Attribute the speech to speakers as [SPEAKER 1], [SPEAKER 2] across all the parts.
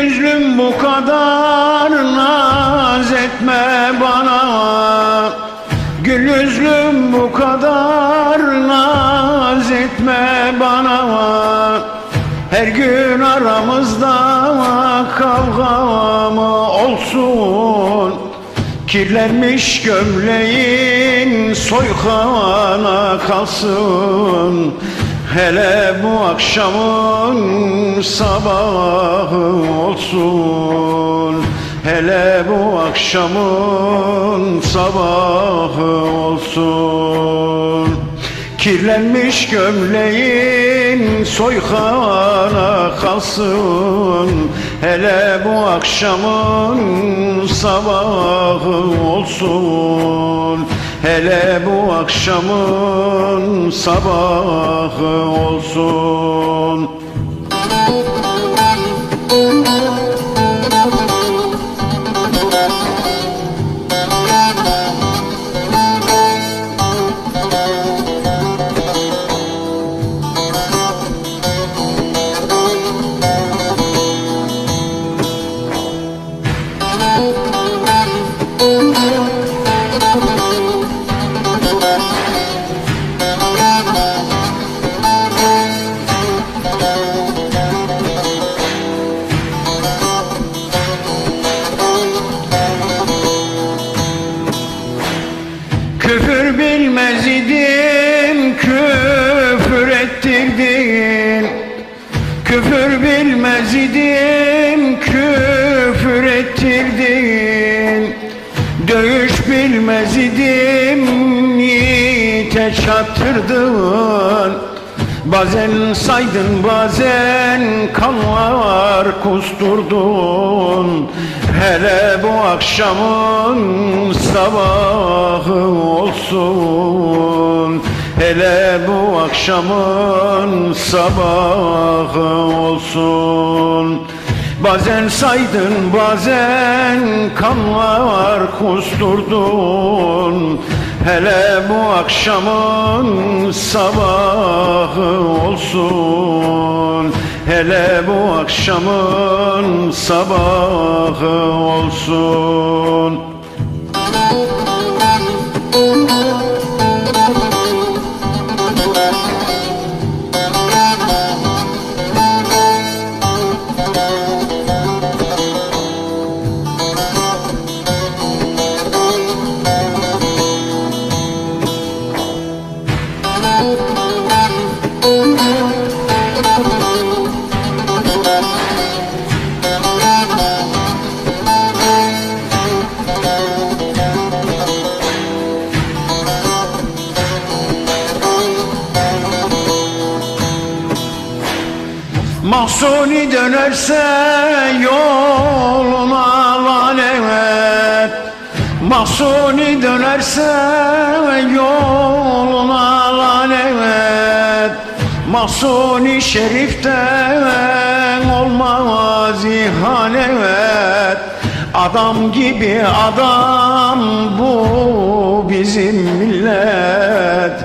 [SPEAKER 1] Gözlüm bu kadar naz etme bana. Gül yüzlüm bu kadar naz etme bana. Her gün aramızda kavga mı olsun. Kirlenmiş gömleğin soykana kalsın. Hele bu akşamın sabahı olsun. Hele bu akşamın sabahı olsun. Kirlenmiş gömleğin soykana kalsın. Hele bu akşamın sabahı olsun Hele bu akşamın sabahı olsun bilmez idim, küfür ettirdin Küfür bilmez idim, küfür ettirdin Dövüş bilmez idim, yiğite çattırdın Bazen saydın bazen kanlar kusturdun. Hele bu akşamın sabahı olsun. Hele bu akşamın sabahı olsun. Bazen saydın bazen kanlar kusturdun. Hele bu akşamın sabahı olsun Hele bu akşamın sabahı olsun Mahsuni dönerse yoluna lanet. Mahsuni dönerse yoluna lanet. Mahsuni şeriften olmaz ihanet. Adam gibi adam bu bizim millet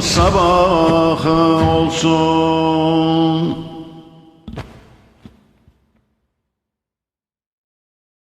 [SPEAKER 1] sabahı olsun